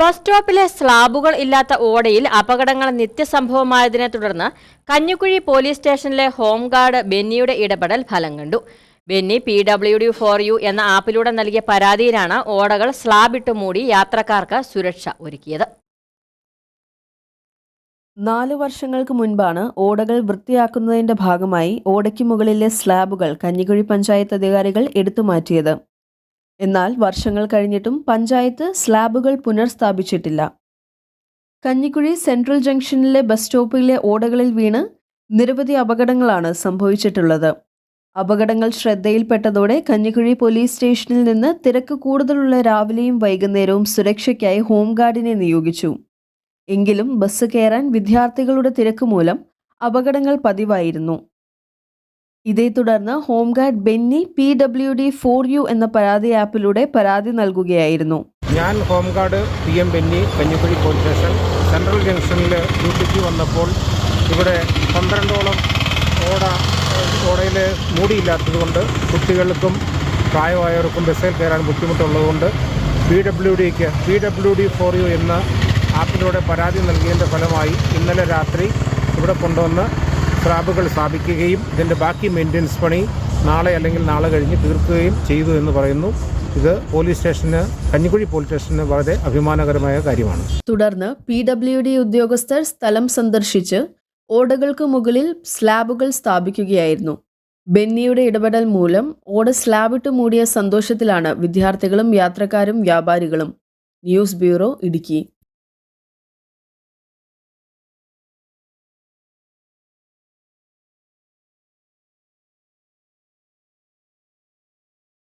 Bus സ്റ്റോപ്പിലെ സ്ലാബുകൾ ഇല്ലാത്ത ഓടയിൽ അപകടങ്ങൾ നിത്യസംഭവമായതിനെ തുടർന്ന് കഞ്ഞിക്കുഴി പോലീസ് സ്റ്റേഷനിലെ ഹോംഗാർഡ് ബെന്നിയുടെ ഇടപെടൽ ഫലം കണ്ടു. Benny P W D for U എന്ന ആപ്പിലൂടെ നൽകിയ പരാതിയിലാണ് ഓടകൾ സ്ലാബിട്ട് മൂടി യാത്രക്കാർക്ക് സുരക്ഷ ഒരുക്കിയത്. നാല് വർഷങ്ങൾക്ക് മുൻപാണ് ഓടകൾ വൃത്തിയാക്കുന്നതിന്റെ ഭാഗമായി ഓടയ്ക്ക് മുകളിലെ സ്ലാബുകൾ കഞ്ഞിക്കുഴി പഞ്ചായത്ത് അധികാരികൾ എടുത്തുമാറ്റിയത് എന്നാൽ വർഷങ്ങൾ കഴിഞ്ഞിട്ടും പഞ്ചായത്ത് സ്ലാബുകൾ പുനർസ്ഥാപിച്ചിട്ടില്ല. കഞ്ഞിക്കുഴി സെൻട്രൽ ജംഗ്ഷനിലെ ബസ് സ്റ്റോപ്പിലെ ഓടകളിൽ വീണ് നിരവധി അപകടങ്ങളാണ് സംഭവിച്ചിട്ടുള്ളത്. അപകടങ്ങൾ ശ്രദ്ധയിൽപ്പെട്ടതോടെ കഞ്ഞിക്കുഴി പോലീസ് സ്റ്റേഷനിൽ നിന്ന് തിരക്ക് കൂടുതലുള്ള രാവിലെയും വൈകുന്നേരവും സുരക്ഷയ്ക്കായി ഹോംഗാർഡിനെ നിയോഗിച്ചു. എങ്കിലും ബസ് കയറാൻ വിദ്യാർത്ഥികളുടെ തിരക്ക് മൂലം അപകടങ്ങൾ പതിവായിരുന്നു. ഇതേ തുടർന്ന് home guard Benny P W D for U എന്ന പരാതി ആപ്പിലൂടെ പരാതി നൽകുകയായിരുന്നു. ഞാൻ home guard P M Benny Kanjikuzhy police station central ജംഗ്ഷനിൽ ഡ്യൂട്ടിക്ക് വന്നപ്പോൾ ഇവിടെ പന്ത്രണ്ടോളം ഓട ഓടയിൽ മൂടിയില്ലാത്തതുകൊണ്ട് കുട്ടികൾക്കും പ്രായമായവർക്കും ബസ്സിൽ കയറാൻ ബുദ്ധിമുട്ടുള്ളതുകൊണ്ട് പി ഡബ്ല്യു ഡിക്ക് P W D for U എന്ന ആപ്പിലൂടെ പരാതി നൽകിയതിന്റെ ഫലമായി ഇന്നലെ രാത്രി ഇവിടെ കൊണ്ടുവന്ന് സ്ലാബുകൾ സ്ഥാപിക്കുകയും ഇതിന്റെ ബാക്കി മെയിന്റനൻസ് പണി നാളെ അല്ലെങ്കിൽ നാളെ കഴിഞ്ഞ് തീർക്കുകയും ചെയ്തു എന്ന് പറയുന്നു. ഇത് പോലീസ് സ്റ്റേഷന് കഞ്ഞിക്കുഴി പോലീസ് സ്റ്റേഷന് വളരെ അഭിമാനകരമായ കാര്യമാണ്. തുടർന്ന് പി ഡബ്ല്യു ഡി ഉദ്യോഗസ്ഥർ സ്ഥലം സന്ദർശിച്ച് ഓടകൾക്ക് മുകളിൽ സ്ലാബുകൾ സ്ഥാപിക്കുകയായിരുന്നു. ബെന്നിയുടെ ഇടപെടൽ മൂലം ഓട സ്ലാബിട്ട് മൂടിയ സന്തോഷത്തിലാണ് വിദ്യാർത്ഥികളും യാത്രക്കാരും വ്യാപാരികളും. News bureau Idukki.